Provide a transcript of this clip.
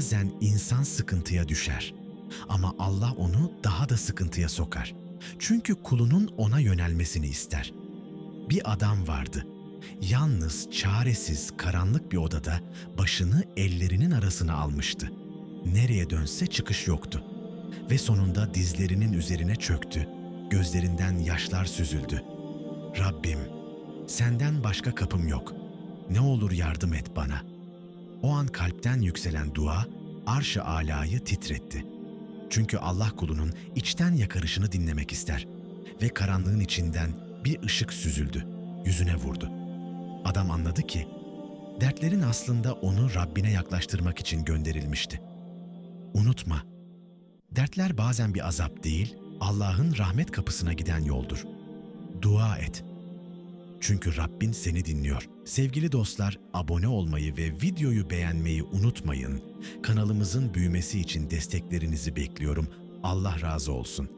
Bazen insan sıkıntıya düşer ama Allah onu daha da sıkıntıya sokar. Çünkü kulunun ona yönelmesini ister. Bir adam vardı. Yalnız, çaresiz, karanlık bir odada başını ellerinin arasına almıştı. Nereye dönse çıkış yoktu. Ve sonunda dizlerinin üzerine çöktü. Gözlerinden yaşlar süzüldü. Rabbim, senden başka kapım yok. Ne olur yardım et bana. O an kalpten yükselen dua arş-ı alayı titretti. Çünkü Allah kulunun içten yakarışını dinlemek ister. Ve karanlığın içinden bir ışık süzüldü, yüzüne vurdu. Adam anladı ki, dertlerin aslında onu Rabbine yaklaştırmak için gönderilmişti. Unutma, dertler bazen bir azap değil, Allah'ın rahmet kapısına giden yoldur. Dua et. Çünkü Rabbin seni dinliyor. Sevgili dostlar, abone olmayı ve videoyu beğenmeyi unutmayın. Kanalımızın büyümesi için desteklerinizi bekliyorum. Allah razı olsun.